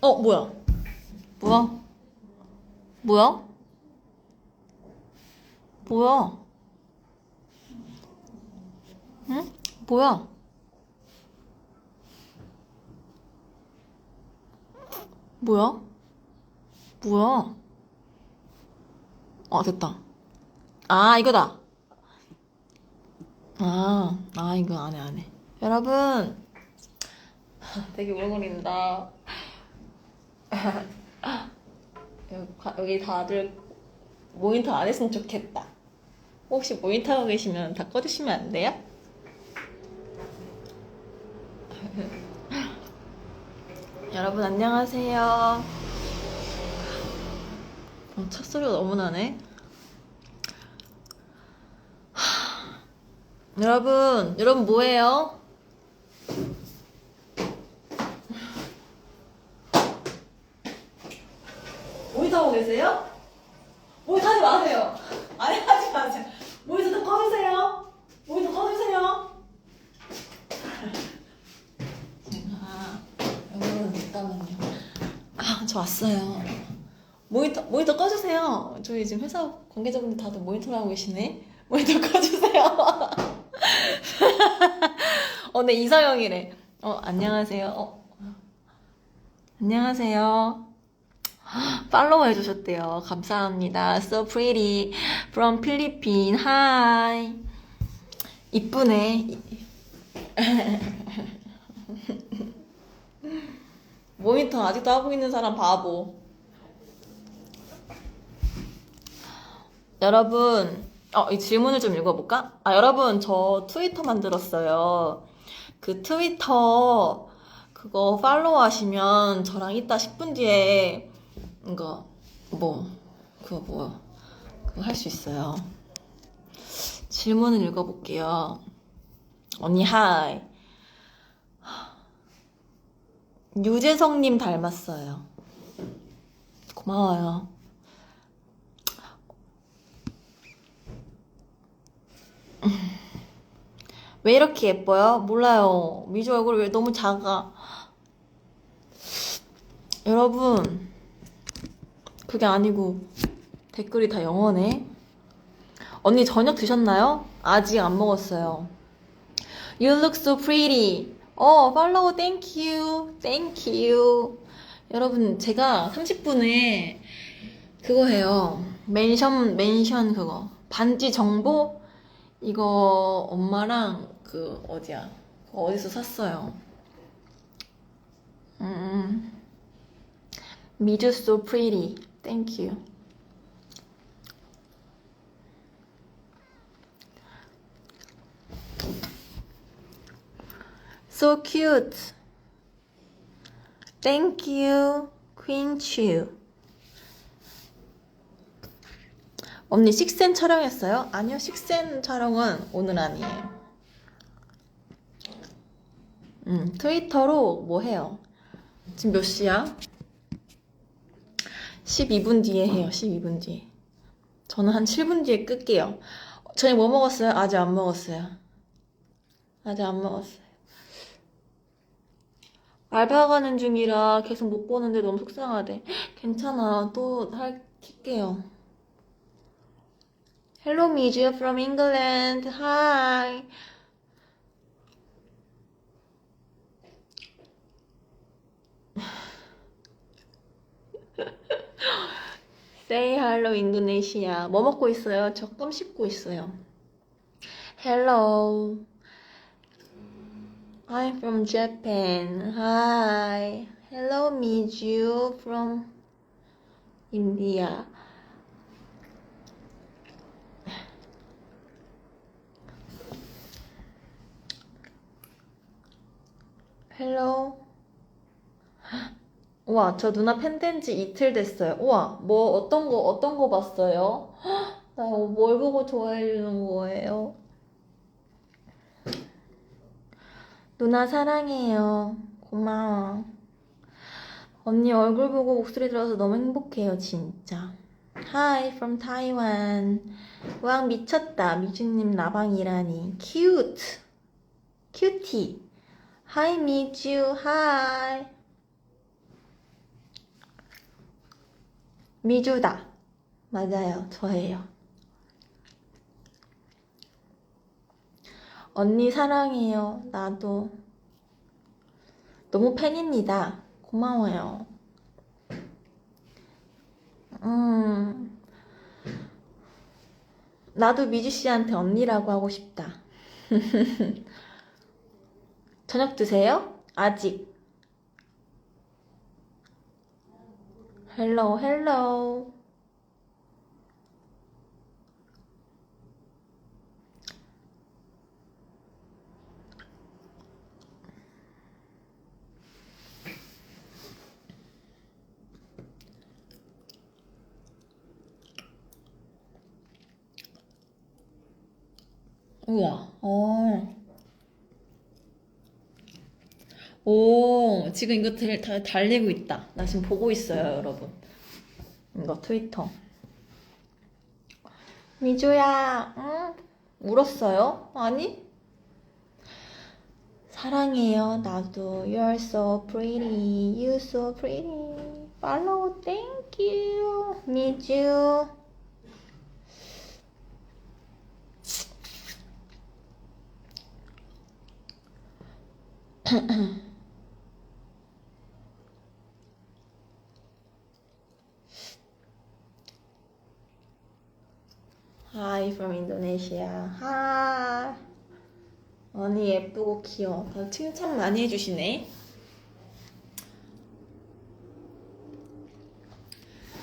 어, 뭐야? 뭐야? 뭐야? 뭐야? 응? 뭐야? 뭐야? 뭐야? 어, 됐다. 아, 이거다. 아, 아, 이거 안 해, 안 해. 여러분. 되게 오글거린다. 여기, 다들 모니터 안 했으면 좋겠다. 혹시 모니터 하고 계시면 다 꺼주시면 안 돼요? 여러분 안녕하세요. 어, 첫 소리가 너무 나네. 하, 여러분, 여러분 뭐해요? 모니터 하고 계세요? 모니터 하지 마세요. 아니 하지 마세요. 모니터 좀 꺼주세요. 모니터 꺼주세요. 제가 잠깐만요. 아, 저 왔어요. 모니터 모니터 꺼주세요. 저희 지금 회사 관계자분들 다들 모니터를 하고 계시네. 모니터 꺼주세요. 어, 네 이서영이래. 어, 안녕하세요. 어. 안녕하세요. 팔로우 해주셨대요. 감사합니다. So pretty from Philippines. Hi. 이쁘네. 모니터 아직도 하고 있는 사람 바보. 여러분, 어, 이 질문을 좀 읽어볼까? 아, 여러분, 저 트위터 만들었어요. 그 트위터, 그거 팔로우 하시면 저랑 이따 10분 뒤에, 이거, 뭐, 그거 뭐, 그거 할 수 있어요. 질문을 읽어볼게요. 언니, 하이. 유재성님 닮았어요. 고마워요. 왜 이렇게 예뻐요? 몰라요. 미주 얼굴 왜 너무 작아? 여러분, 그게 아니고 댓글이 다 영어네. 언니 저녁 드셨나요? 아직 안 먹었어요. You look so pretty. 어, 팔로우 thank you. 여러분, 제가 30분에 그거 해요. 멘션, 멘션 그거. 반지 정보? 이거 엄마랑 그 어디야? 그거 어디서 샀어요. 음. 미주 so pretty. Thank you. So cute. Thank you, Queen Chu. 언니 식센 촬영했어요? 아니요, 식센 촬영은 오늘 아니에요. 음, 트위터로 뭐 해요? 지금 몇 시야? 12분 뒤에 해요, 12분 뒤에. 저는 한 7분 뒤에 끌게요. 저희 뭐 먹었어요? 아직 안 먹었어요. 아직 안 먹었어요. 알바 가는 중이라 계속 못 보는데 너무 속상하대. 괜찮아. 또 할, 킬게요. Hello, Miju from England. Hi. Say hello, 인도네시아. 뭐 먹고 있어요? 저껌 씹고 있어요. Hello. I'm from Japan. Hi. Hello, Miju from India. 헬로. 우와, 저 누나 팬 된 지 이틀 됐어요. 우와, 뭐, 어떤 거, 어떤 거 봤어요? 나 뭘 보고 좋아해주는 거예요? 누나 사랑해요. 고마워. 언니 얼굴 보고 목소리 들어서 너무 행복해요, 진짜. Hi from Taiwan. 와, 미쳤다. 미주님 나방이라니. Cute. Cutie. Hi, 미주. Hi. 미주다. 맞아요. 저예요. 언니 사랑해요. 나도. 너무 팬입니다. 고마워요. 음. 나도 미주 씨한테 언니라고 하고 싶다. 저녁 드세요? 아직. 헬로 헬로. 우와, 어. 오, 지금 이거 달, 달, 달리고 있다. 나 지금 보고 있어요, 여러분. 이거 트위터. 미주야, 응? 울었어요? 아니? 사랑해요, 나도. You're so pretty. You so pretty. Follow, thank you. 미주. Hi from Indonesia. Hi. 언니 예쁘고 귀여워. 다 칭찬 많이 해주시네.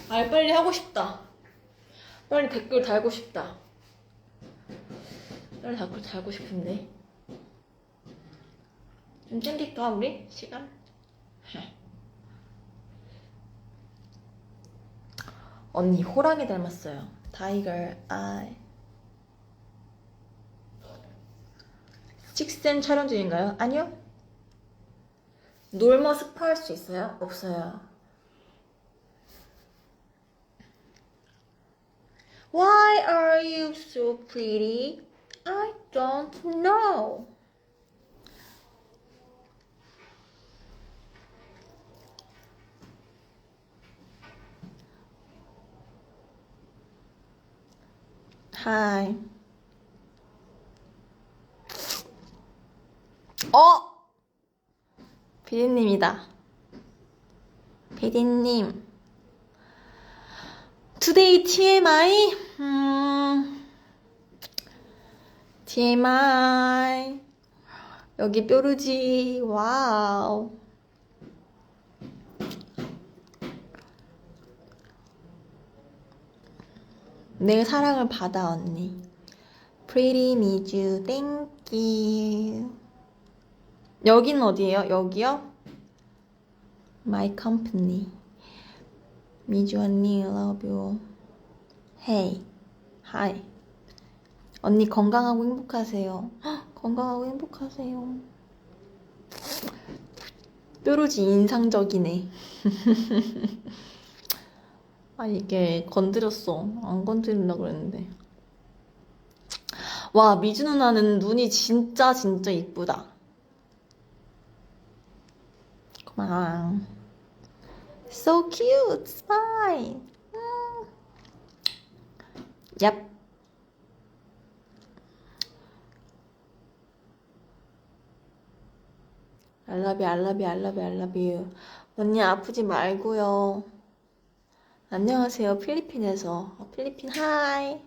아, 빨리 하고 싶다. 빨리 댓글 달고 싶다. 빨리 댓글 달고 싶은데. 좀 챙길까, 우리? 시간? 언니 호랑이 닮았어요. 타이거 아이. 식센 촬영 중인가요? 아니요. 놀머 스파 할 수 있어요? 없어요. Why are you so pretty? I don't know. Hi. 어! 피디님이다. 피디님. Today TMI? 음, TMI. 여기 뾰루지. 와우. 내 사랑을 받아, 언니. Pretty Miju, thank you. 여긴 어디예요? 여기요? My company. 미주 언니, love you. Hey, hi. 언니 건강하고 행복하세요. 헉, 건강하고 행복하세요. 뾰루지 인상적이네. 아, 이게 건드렸어. 안 건드린다 그랬는데. 와, 미주 누나는 눈이 진짜 진짜 이쁘다. 고마워. So cute, smile. 음. 얍. You, I love you. 언니 아프지 말고요. 안녕하세요, 필리핀에서. 어, 필리핀 하이.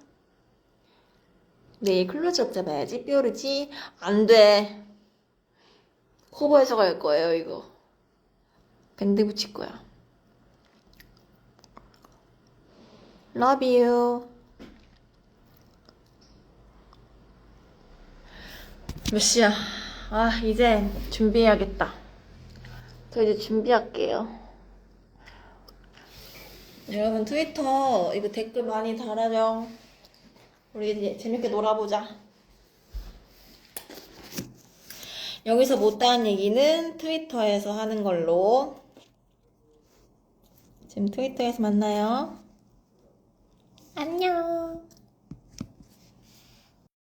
내일 클로즈업 잡아야지, 뾰루지. 안 돼. 커버해서 갈 거예요, 이거. 밴드 붙일 거야. Love you. 몇 시야? 아, 이제 준비해야겠다. 저 이제 준비할게요. 여러분, 트위터 이거 댓글 많이 달아줘. 우리 이제 재밌게 놀아보자. 여기서 못다한 얘기는 트위터에서 하는 걸로. 지금 트위터에서 만나요. 안녕.